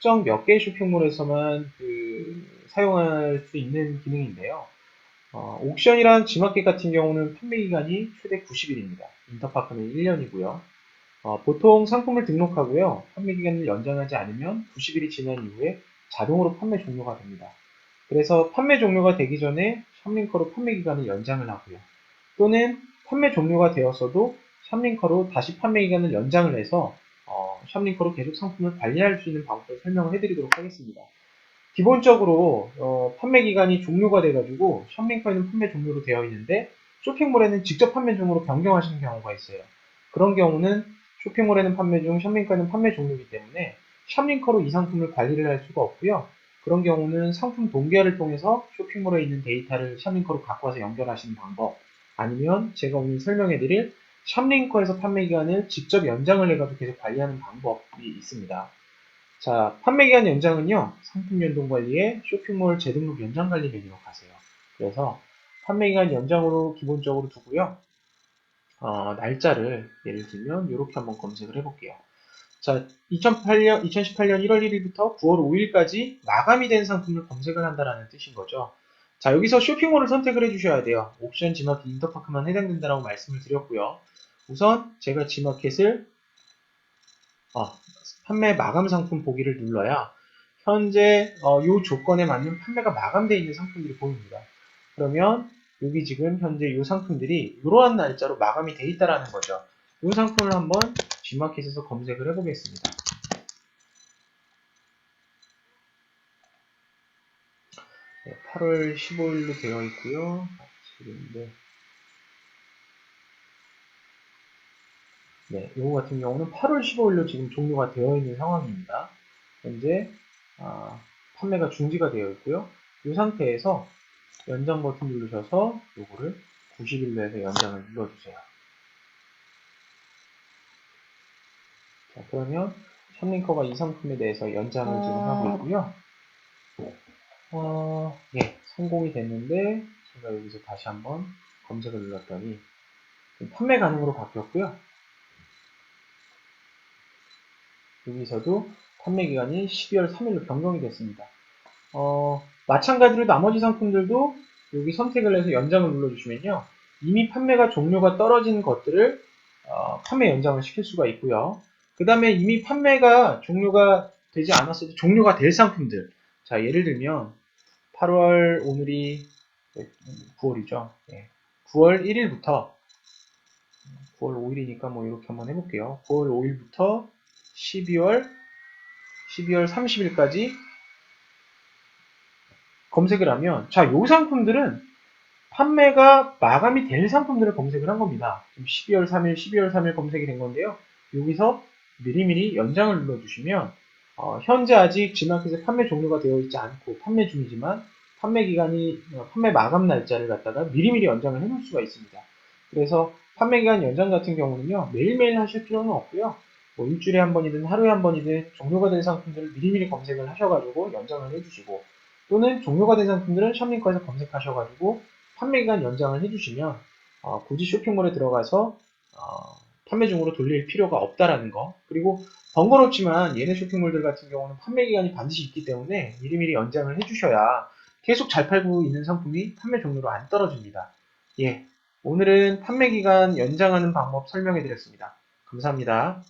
특정 몇 개의 쇼핑몰에서만 그 사용할 수 있는 기능인데요. 어, 옥션이랑 지마켓 같은 경우는 판매 기간이 최대 90일입니다. 인터파크는 1년이고요. 어, 보통 상품을 등록하고요. 판매 기간을 연장하지 않으면 90일이 지난 이후에 자동으로 판매 종료가 됩니다. 그래서 판매 종료가 되기 전에 샵링커로 판매 기간을 연장을 하고요. 또는 판매 종료가 되었어도 샵링커로 다시 판매 기간을 연장을 해서 어, 샵링커로 계속 상품을 관리할 수 있는 방법을 설명을 해드리도록 하겠습니다. 기본적으로 어, 판매 기간이 종료가 돼가지고 샵링커에는 판매 종료로 되어 있는데 쇼핑몰에는 직접 판매 중으로 변경하시는 경우가 있어요. 그런 경우는 쇼핑몰에는 판매 중, 샵링커에는 판매 종료이기 때문에 샵링커로 이 상품을 관리를 할 수가 없고요. 그런 경우는 상품 동기화를 통해서 쇼핑몰에 있는 데이터를 샵링커로 갖고 와서 연결하시는 방법 아니면 제가 오늘 설명해드릴 샵링커에서 판매 기간을 직접 연장을 해가지고 계속 관리하는 방법이 있습니다. 자, 판매 기간 연장은요, 상품 연동 관리에 쇼핑몰 재등록 연장 관리 메뉴로 가세요. 그래서 판매 기간 연장으로 기본적으로 두고요. 어, 날짜를 예를 들면 이렇게 한번 검색을 해볼게요. 자, 2008년, 2018년 1월 1일부터 9월 5일까지 마감이 된 상품을 검색을 한다라는 뜻인 거죠. 자, 여기서 쇼핑몰을 선택을 해주셔야 돼요. 옵션 지마켓 인터파크만 해당된다라고 말씀을 드렸고요. 우선 제가 지마켓을 어, 판매 마감 상품 보기를 눌러야 현재 어, 이 조건에 맞는 판매가 마감되어 있는 상품들이 보입니다. 그러면 여기 지금 현재 이 상품들이 이러한 날짜로 마감이 돼 있다라는 거죠. 이 상품을 한번 G마켓에서 검색을 해보겠습니다. 네, 8월 15일로 되어 있고요. 지금인데 네, 이거 같은 경우는 8월 15일로 지금 종료가 되어 있는 상황입니다. 현재 아, 판매가 중지가 되어 있고요. 이 상태에서 연장 버튼 누르셔서 요거를 90일로 해서 연장을 눌러주세요. 자, 그러면 샵링커가 이 상품에 대해서 연장을 지금 하고 있고요. 어, 예, 성공이 됐는데 제가 여기서 다시 한번 검색을 눌렀더니 판매 가능으로 바뀌었고요. 여기서도 판매 기간이 12월 3일로 변경이 됐습니다. 어, 마찬가지로 나머지 상품들도 여기 선택을 해서 연장을 눌러주시면요. 이미 판매가 종료가 떨어진 것들을 어, 판매 연장을 시킬 수가 있고요. 그 다음에 이미 판매가 종료가 되지 않았을 때 종료가 될 상품들. 자, 예를 들면 8월 오늘이 9월이죠. 9월 1일부터 9월 5일이니까 뭐 이렇게 한번 해볼게요. 9월 5일부터 12월 12월 30일까지 검색을 하면 자, 요 상품들은 판매가 마감이 될 상품들을 검색을 한 겁니다. 지금 12월 3일, 12월 3일 검색이 된 건데요. 여기서 미리미리 연장을 눌러주시면 어, 현재 아직 G마켓에 판매 종료가 되어 있지 않고 판매 중이지만 판매 기간이 어, 판매 마감 날짜를 갖다가 미리미리 연장을 해놓을 수가 있습니다. 그래서 판매 기간 연장 같은 경우는요 매일매일 하실 필요는 없고요. 뭐 일주일에 한 번이든 하루에 한 번이든 종료가 된 상품들을 미리미리 검색을 하셔가지고 연장을 해주시고 또는 종료가 된 상품들은 샵링커에서 검색하셔가지고 판매 기간 연장을 해주시면 어, 굳이 쇼핑몰에 들어가서 어, 판매 중으로 돌릴 필요가 없다라는 거 그리고 번거롭지만 얘네 쇼핑몰들 같은 경우는 판매 기간이 반드시 있기 때문에 미리미리 연장을 해주셔야 계속 잘 팔고 있는 상품이 판매 종료로 안 떨어집니다. 예, 오늘은 판매 기간 연장하는 방법 설명해 드렸습니다. 감사합니다.